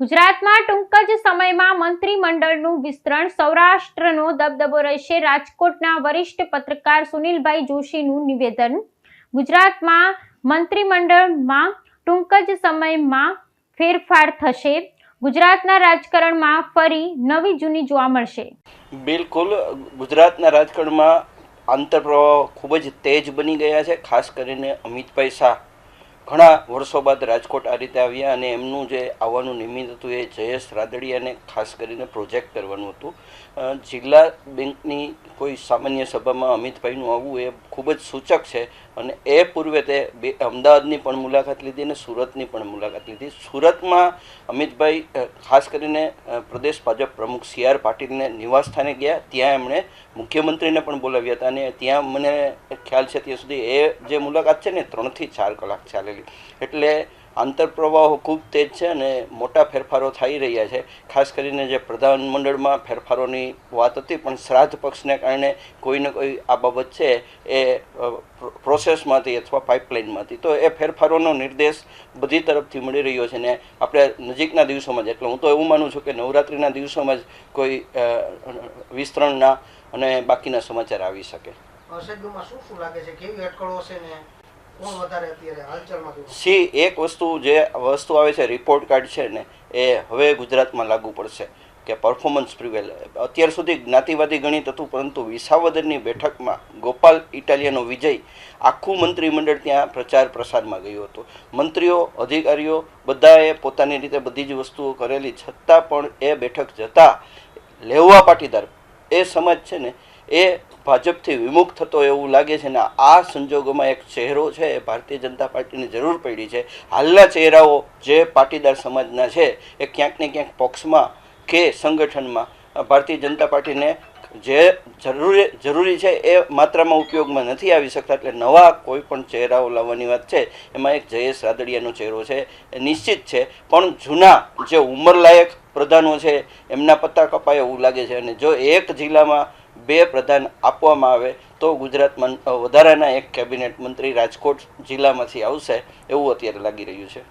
ગુજરાતમાં ટૂંક જ સમયમાં મંત્રીમંડળનું વિસ્તરણ સૌરાષ્ટ્રનો દબદબો રહેશે. રાજકોટના વરિષ્ઠ પત્રકાર સુનિલભાઈ જોશીનું નિવેદન. ગુજરાતમાં મંત્રીમંડળમાં ટૂંક જ સમયમાં ફેરફાર થશે. ગુજરાતના રાજકારણમાં ફરી નવી જૂની જોવા મળશે. બિલકુલ. ગુજરાતના રાજકારણમાં આંતરપ્રવાહ ખૂબ જ તેજ બની ગયા છે. ખાસ કરીને અમિતભાઈ શાહ. ઘણા વર્ષો બાદ રાજકોટ આ રીતે આવ્યા અને એમનું જે આવવાનું નિમિત્ત હતું એ જયેશ રાદડિયાને ખાસ કરીને પ્રોજેક્ટ કરવાનું હતું. જિલ્લા બેંકની કોઈ સામાન્ય સભામાં અમિતભાઈનું આવવું એ ખૂબ જ સૂચક છે અને એ પૂર્વે તે બે અમદાવાદની પણ મુલાકાત લીધી અને સુરતની પણ મુલાકાત લીધી. સુરતમાં અમિતભાઈ ખાસ કરીને પ્રદેશ ભાજપ પ્રમુખ સી આર પાટીલને નિવાસસ્થાને ગયા. ત્યાં એમણે મુખ્યમંત્રીને પણ બોલાવ્યા હતા અને ત્યાં મને ખ્યાલ છે ત્યાં સુધી એ જે મુલાકાત છે ને ત્રણથી ચાર કલાક ચાલેલી એટલે આંતરપ્રવાહો ખૂબ તેજ છે અને મોટા ફેરફારો થઈ રહ્યા છે. ખાસ કરીને જે પ્રધાનમંડળમાં ફેરફારોની વાત હતી, પણ શ્રાદ્ધ પક્ષને કારણે કોઈને કોઈ આ બાબત છે એ પ્રોસેસમાંથી અથવા પાઇપલાઇનમાંથી. તો એ ફેરફારોનો નિર્દેશ બધી તરફથી મળી રહ્યો છે ને આપણે નજીકના દિવસોમાં જ, એટલે હું તો એવું માનું છું કે નવરાત્રિના દિવસોમાં જ કોઈ વિસ્તરણના અને બાકીના સમાચાર આવી શકે. શું લાગે છે? કેવી અટકળો હશે ને? સી, એક વસ્તુ જે વસ્તુ આવે છે રિપોર્ટ કાર્ડ છે ને, એ હવે ગુજરાતમાં લાગુ પડશે કે પરફોર્મન્સ પ્રિવેલ અત્યાર સુધી જ્ઞાતિવાદી ગણિત હતું, પરંતુ વિસાવદરની બેઠકમાં ગોપાલ ઇટાલિયાનો વિજય આખું મંત્રીમંડળ ત્યાં પ્રચાર પ્રસારમાં ગયું હતું. મંત્રીઓ, અધિકારીઓ બધાએ પોતાની રીતે બધી જ વસ્તુઓ કરેલી, છતાં પણ એ બેઠક જતાં લેવા પાટીદાર એ સમાજ છે ને એ ભાજપથી વિમુખ થતો એવું લાગે છે ને આ સંજોગોમાં એક ચહેરો છે, એ ભારતીય જનતા પાર્ટીની જરૂર પડી છે. હાલના ચહેરાઓ જે પાટીદાર સમાજના છે, એ ક્યાંક ને ક્યાંક પક્ષમાં કે સંગઠનમાં ભારતીય જનતા પાર્ટીને જે જરૂરી જરૂરી છે એ માત્રામાં ઉપયોગમાં નથી આવી શકતા, એટલે નવા કોઈ પણ ચહેરાઓ લાવવાની વાત છે, એમાં એક જયેશ રાદડિયાનો ચહેરો છે, એ નિશ્ચિત છે. પણ જૂના જે ઉંમરલાયક પ્રધાનો છે, એમના પત્તા કપાય એવું લાગે છે. અને જો એક જિલ્લામાં બે પ્રધાન આપવામાં આવે તો ગુજરાતમાં વધારાના એક કેબિનેટ મંત્રી રાજકોટ જિલ્લામાંથી આવશે એવું અત્યારે લાગી રહ્યું છે.